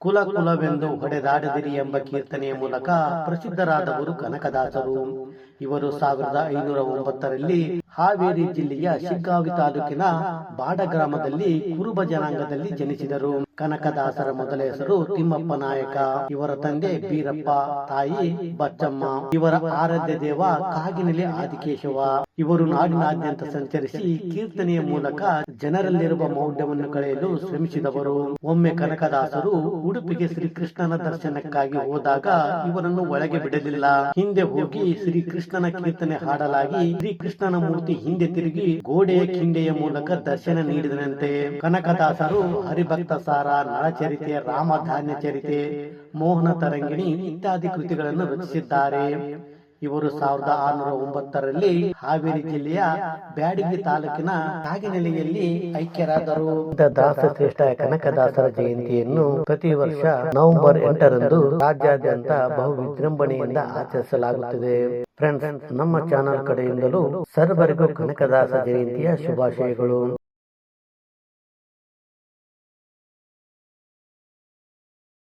ಕುಲ ಕುಲವೆಂದು ಹೊಡೆದಾಡದಿರಿ ಎಂಬ ಕೀರ್ತನೆಯ ಮೂಲಕ ಪ್ರಸಿದ್ಧರಾದವರು ಕನಕದಾಸರು. ಇವರು ಸಾವಿರದ ಐನೂರ ಒಂಬತ್ತರಲ್ಲಿ ಹಾವೇರಿ ಜಿಲ್ಲೆಯ ಶಿಗ್ಗಾವಿ ತಾಲೂಕಿನ ಬಾಡ ಗ್ರಾಮದಲ್ಲಿ ಕುರುಬ ಜನಾಂಗದಲ್ಲಿ ಜನಿಸಿದರು. ಕನಕದಾಸರ ಮೊದಲ ಹೆಸರು ತಿಮ್ಮಪ್ಪ ನಾಯಕ. ಇವರ ತಂದೆ ಬೀರಪ್ಪ, ತಾಯಿ ಬಚ್ಚಮ್ಮ. ಇವರ ಆರಾಧ್ಯ ದೇವ ಕಾಗಿನಲೆ ಆದಿಕೇಶವ. ಇವರು ನಾಡಿನಾದ್ಯಂತ ಸಂಚರಿಸಿ ಕೀರ್ತನೆಯ ಮೂಲಕ ಜನರಲ್ಲಿರುವ ಮೌಢ್ಯವನ್ನು ಕಳೆಯಲು ಶ್ರಮಿಸಿದವರು. ಒಮ್ಮೆ ಕನಕದಾಸರು ಉಡುಪಿಗೆ ಶ್ರೀಕೃಷ್ಣನ ದರ್ಶನಕ್ಕಾಗಿ ಹೋದಾಗ ಇವರನ್ನು ಒಳಗೆ ಬಿಡಲಿಲ್ಲ. ಹಿಂದೆ ಹೋಗಿ ಶ್ರೀಕೃಷ್ಣನ ಕೀರ್ತನೆ ಹಾಡಲಾಗಿ ಶ್ರೀಕೃಷ್ಣನ ಮೂರ್ತಿ ಹಿಂದೆ ತಿರುಗಿ ಗೋಡೆಯ ಕಿಂಡೆಯ ಮೂಲಕ ದರ್ಶನ ನೀಡಿದನಂತೆ. ಕನಕದಾಸರು ಹರಿಭಕ್ತ ಸಾರ ನಳಚರಿತೆ ರಾಮಧಾನ್ಯ ಚರಿತೆ, ಮೋಹನ ತರಂಗಿಣಿ ಇತ್ಯಾದಿ ಕೃತಿಗಳನ್ನು ರಚಿಸಿದ್ದಾರೆ. ಇವರು ಸಾವಿರದ ಆರುನೂರ ಒಂಬತ್ತರಲ್ಲಿ ಹಾವೇರಿ ಜಿಲ್ಲೆಯ ಬ್ಯಾಡಗಿ ತಾಲೂಕಿನ ಕಾಗಿನೆಲೆಯಲ್ಲಿ ಐಕ್ಯರಾದರು. ದಾಸ ಶ್ರೇಷ್ಠ ಕನಕದಾಸರ ಜಯಂತಿಯನ್ನು ಪ್ರತಿ ವರ್ಷ ನವೆಂಬರ್ ಎಂಟರಂದು ರಾಜ್ಯಾದ್ಯಂತ ಬಹು ವಿಜೃಂಭಣೆಯಿಂದ ಆಚರಿಸಲಾಗುತ್ತದೆ. ಫ್ರೆಂಡ್ಸ್ ನಮ್ಮ ಚಾನೆಲ್ ಕಡೆಯಿಂದಲೂ ಸರ್ವರಿಗೂ ಕನಕದಾಸ ಜಯಂತಿಯ ಶುಭಾಶಯಗಳು.